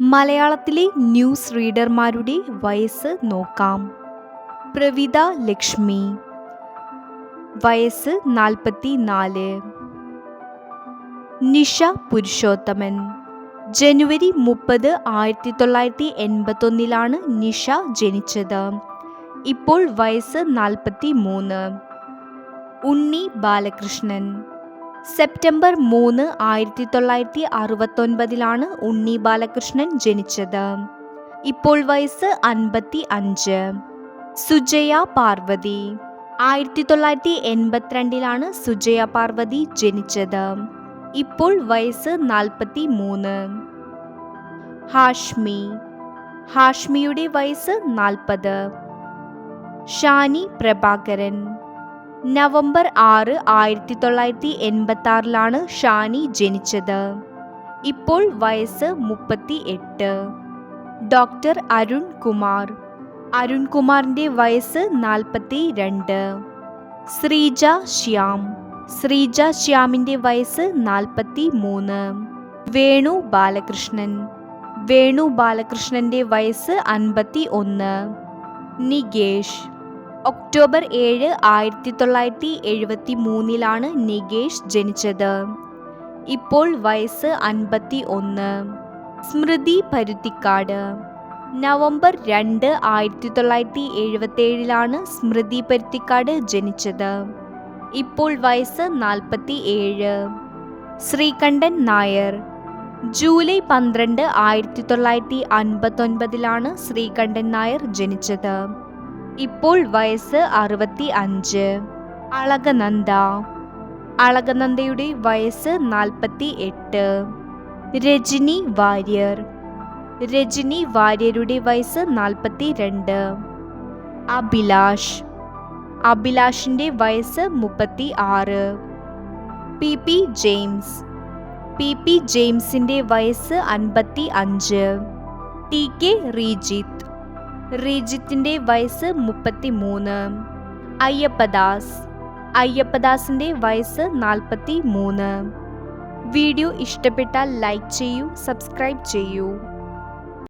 മലയാളത്തിലെ ന്യൂസ് റീഡർമാരുടെ വയസ്സ് നോക്കാം. പ്രവിത ലക്ഷ്മി. വയസ്സ് നാൽപ്പത്തി നാല് നിഷ പുരുഷോത്തമൻ. ജനുവരി മുപ്പത് ആയിരത്തി തൊള്ളായിരത്തി എൺപത്തൊന്നിലാണ് നിഷ ജനിച്ചത്. ഇപ്പോൾ വയസ്സ് നാൽപ്പത്തി മൂന്ന് ഉണ്ണി ബാലകൃഷ്ണൻ. സെപ്റ്റംബർ മൂന്ന് ആയിരത്തി തൊള്ളായിരത്തി അറുപത്തൊൻപതിലാണ് ഉണ്ണി ബാലകൃഷ്ണൻ ജനിച്ചത്. ഇപ്പോൾ വയസ്സ് അൻപത്തി അഞ്ച് സുജയ പാർവതി. ആയിരത്തി തൊള്ളായിരത്തി എൺപത്തിരണ്ടിലാണ് സുജയ പാർവതി ജനിച്ചത്. ഇപ്പോൾ വയസ്സ് നാൽപ്പത്തി മൂന്ന് ഹാഷ്മി. ഹാഷ്മിയുടെ വയസ്സ് നാൽപ്പത്. ഷാനി പ്രഭാകരൻ. നവംബർ ആറ് ആയിരത്തി തൊള്ളായിരത്തി എൺപത്തി ആറിലാണ് ഷാനി ജനിച്ചത്. ഇപ്പോൾ വയസ്സ് മുപ്പത്തി എട്ട് ഡോക്ടർ അരുൺ കുമാർ. അരുൺ കുമാറിന്റെ വയസ്സ് നാൽപ്പത്തി രണ്ട് ശ്രീജ ശ്യാം. ശ്രീജ ശ്യാമിന്റെ വയസ്സ് നാൽപ്പത്തി മൂന്ന് വേണു ബാലകൃഷ്ണൻ. വേണു ബാലകൃഷ്ണന്റെ വയസ്സ് അൻപത്തി ഒന്ന് നികേഷ്. ഒക്ടോബർ ഏഴ് ആയിരത്തി തൊള്ളായിരത്തി എഴുപത്തി മൂന്നിലാണ് നികേഷ് ജനിച്ചത്. ഇപ്പോൾ വയസ്സ് അൻപത്തി ഒന്ന്. സ്മൃതി പരുത്തിക്കാട്. നവംബർ രണ്ട് ആയിരത്തി തൊള്ളായിരത്തി എഴുപത്തേഴിലാണ് സ്മൃതി പരുത്തിക്കാട് ജനിച്ചത്. ഇപ്പോൾ വയസ്സ് നാൽപ്പത്തി ഏഴ്. ശ്രീകണ്ഠൻ നായർ. ജൂലൈ പന്ത്രണ്ട് ആയിരത്തി തൊള്ളായിരത്തി അൻപത്തൊൻപതിലാണ് ശ്രീകണ്ഠൻ നായർ ജനിച്ചത്. ഇപ്പോൾ വയസ്സ് അറുപത്തി അഞ്ച്. അളകനന്ദ. അളകനന്ദയുടെ വയസ്സ് നാൽപ്പത്തി എട്ട്. രജനി വാര്യർ. രജനി വാര്യരുടെ വയസ്സ് നാൽപ്പത്തി രണ്ട്. അഭിലാഷ്. അഭിലാഷിന്റെ വയസ്സ് മുപ്പത്തി ആറ്. P P James. P P ജെയിംസിന്റെ വയസ്സ് അൻപത്തി അഞ്ച്. T K Rejith. റീജിത്തിന്റെ വയസ്സ് മുപ്പത്തി മൂന്ന് അയ്യപ്പദാസ്. അയ്യപ്പദാസിന്റെ വയസ്സ് നാൽപ്പത്തി മൂന്ന് വീഡിയോ ഇഷ്ടപ്പെട്ടാൽ ലൈക്ക് ചെയ്യൂ സബ്സ്ക്രൈബ് ചെയ്യൂ.